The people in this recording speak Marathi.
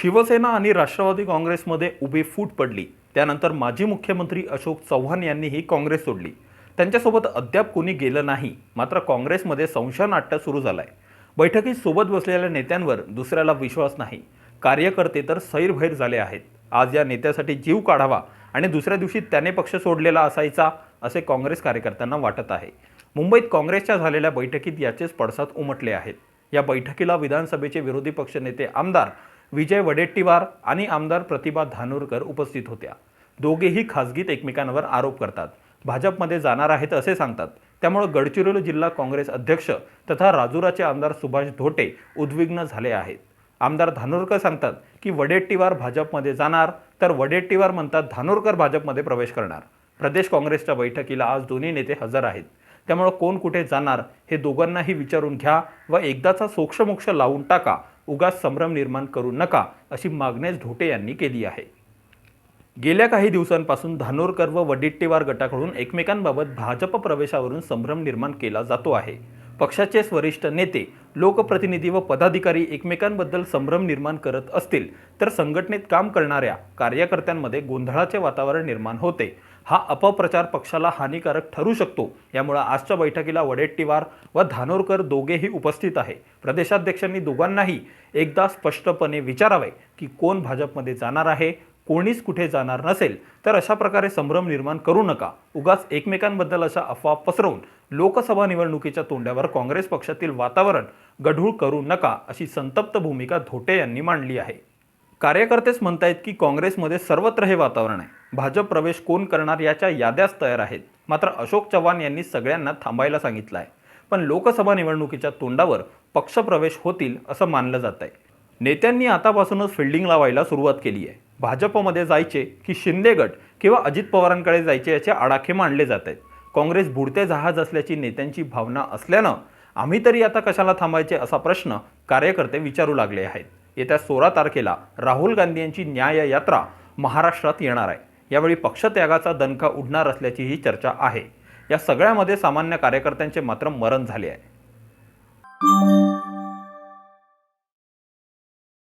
शिवसेना आणि राष्ट्रवादी काँग्रेसमध्ये उभी फूट पडली. त्यानंतर माजी मुख्यमंत्री अशोक चव्हाण यांनीही काँग्रेस सोडली. त्यांच्यासोबत अद्याप कोणी गेलं नाही. मात्र काँग्रेसमध्ये संशयनाट्य सुरू झालंय. बैठकीत सोबत बसलेल्या नेत्यांवर दुसऱ्याला विश्वास नाही. कार्यकर्ते तर सैरभैर झाले आहेत. आज या नेत्यासाठी जीव काढावा आणि दुसऱ्या दिवशी त्याने पक्ष सोडलेला असायचा असे काँग्रेस कार्यकर्त्यांना वाटत आहे. मुंबईत काँग्रेसच्या झालेल्या बैठकीत याचेच पडसाद उमटले आहेत. या बैठकीला विधानसभेचे विरोधी पक्षनेते आमदार विजय वडेट्टीवार आणि आमदार प्रतिभा धानोरकर उपस्थित होत्या. दोघेही खासगीत एकमेकांवर आरोप करतात. भाजपमध्ये जाणार आहेत असे सांगतात. त्यामुळे गडचिरोली जिल्हा काँग्रेस अध्यक्ष तथा राजुराचे आमदार सुभाष धोटे उद्विग्न झाले आहेत. आमदार धानोरकर सांगतात की वडेट्टीवार भाजपमध्ये जाणार तर वडेट्टीवार म्हणतात धानोरकर भाजपमध्ये प्रवेश करणार. प्रदेश काँग्रेसच्या बैठकीला आज दोन्ही नेते हजर आहेत. त्यामुळं कोण कुठे जाणार हे दोघांनाही विचारून घ्या व एकदाचा सोक्षमोक्ष लावून टाका उगाच संभ्रम निर्माण करू नका अशी मागणीच ढोटे यांनी केली आहे. गेल्या काही दिवसांपासून धानोरकर व वडिट्टीवार गटाकडून एकमेकांबाबत भाजप प्रवेशावरून संभ्रम निर्माण केला जातो आहे. पक्षाचेच वरिष्ठ नेते लोकप्रतिनिधी व पदाधिकारी एकमेकांबद्दल संभ्रम निर्माण करत असतील तर संघटनेत काम करणाऱ्या कार्यकर्त्यांमध्ये गोंधळाचे वातावरण निर्माण होते. हा अपप्रचार पक्षाला हानिकारक ठरू शकतो. यामुळे आजच्या बैठकीला वडेट्टीवार व धानोरकर दोघेही उपस्थित आहे. प्रदेशाध्यक्षांनी दोघांनाही एकदा स्पष्टपणे विचारावे की कोण भाजपमध्ये जाणार आहे कोणीच कुठे जाणार नसेल तर अशा प्रकारे संभ्रम निर्माण करू नका. उगाच एकमेकांबद्दल अशा अफवा पसरवून लोकसभा निवडणुकीच्या तोंडावर काँग्रेस पक्षातील वातावरण गढूळ करू नका अशी संतप्त भूमिका धोटे यांनी मांडली आहे. कार्यकर्तेच म्हणतायत की काँग्रेसमध्ये सर्वत्र हे वातावरण आहे. भाजप प्रवेश कोण करणार याच्या याद्याच तयार आहेत. मात्र अशोक चव्हाण यांनी सगळ्यांना थांबायला सांगितलं आहे. पण लोकसभा निवडणुकीच्या तोंडावर पक्षप्रवेश होतील असं मानलं जात आहे. नेत्यांनी आतापासूनच फिल्डिंग लावायला सुरुवात केली आहे. भाजपमध्ये जायचे की शिंदे गट किंवा अजित पवारांकडे जायचे याचे आडाखे मांडले जात आहेत. काँग्रेस बुडते जहाज असल्याची नेत्यांची भावना असल्यानं आम्ही तरी आता कशाला थांबायचे असा प्रश्न कार्यकर्ते विचारू लागले आहेत. येत्या सोळा तारखेला राहुल गांधी यांची न्याय यात्रा महाराष्ट्रात येणार आहे. यावेळी पक्षत्यागाचा दणका उडणार असल्याची ही चर्चा आहे. या सगळ्यामध्ये सामान्य कार्यकर्त्यांचे मात्र मरण झाले आहे.